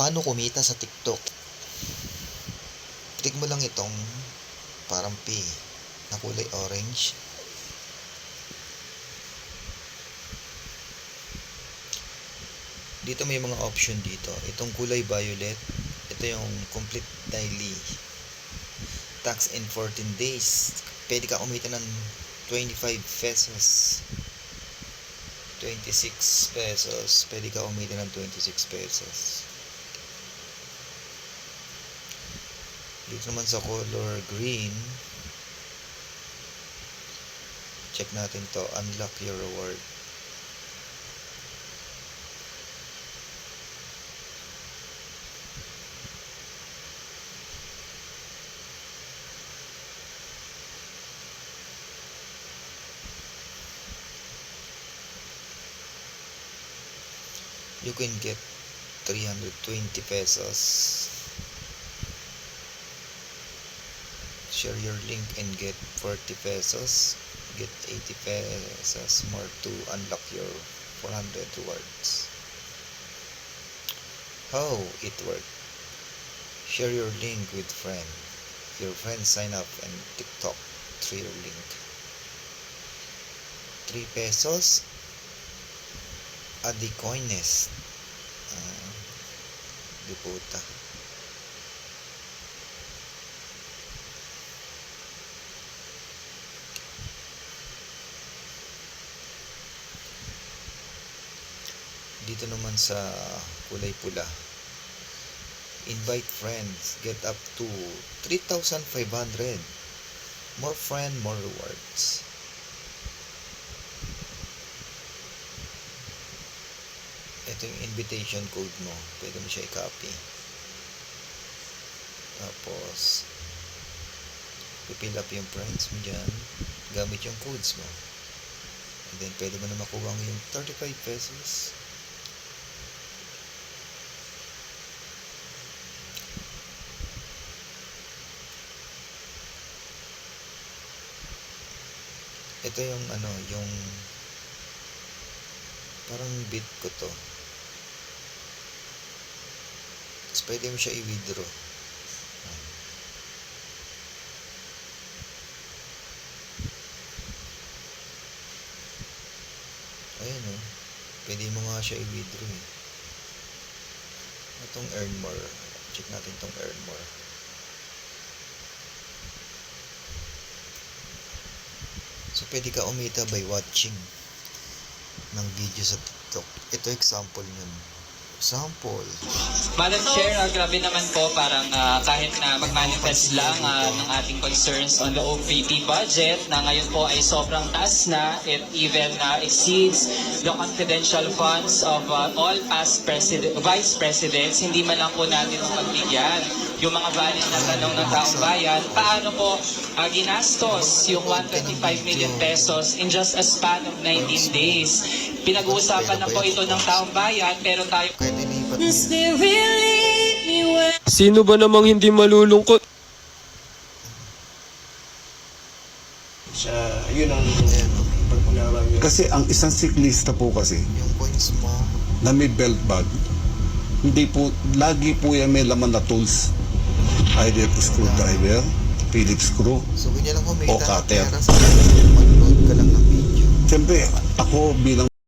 Paano kumita sa TikTok? Click mo lang itong parang P na kulay orange. Dito may mga option dito. Itong kulay violet, ito yung complete daily. Tax in 14 days. Pwede ka kumita ng 25 pesos. 26 pesos. Pwede ka kumita ng 26 pesos. Dito naman sa color green, check natin to, unlock your reward. You can get 320 pesos. Share your link and get 40 pesos get 80 pesos more to unlock your 400 rewards. How it worked share your link with friend. Your friend sign up and tiktok through your link. 3 pesos? Adicoines uh, di puta dito naman sa kulay pula. Invite friends get up to 3,500 more friend more rewards. Ito yung invitation code mo. Pwede mo siya i-copy. Tapos pipill up yung friends mo dyan. Gamit yung codes mo. And then pwede mo na makuha yung 35 pesos ito yung ano yung parang bit ko to. Tapos pwede mo siya i-withdraw. Ayun o pwede mo nga siya i-withdraw eh. Itong earn more. Check natin itong earn more So, pwede ka umita by watching ng video sa TikTok. Ito example yun. Example. Madam Chair, ah, grabe naman po parang ah, kahit na mag-manifest lang ah, ng ating concerns on the OVP budget na ngayon po ay sobrang taas na. It even ah, exceeds the confidential funds of ah, all past president, vice presidents. Hindi man lang po natin pagbigyan yung mga valid na tanong ng taong bayan. Paano po ah, ginastos yung 125 million pesos in just a span of 19 days? Pinag-uusapan na po ito ng taong bayan pero tayo Sino ba namang hindi malulungkot? Sa, yun ang. Kasi ang isang siklista po kasi na may belt bag, hindi po, lagi po yan may laman na tools. Either screwdriver, Phillips screw. So, lang O cutter. Siyempre, ako bilang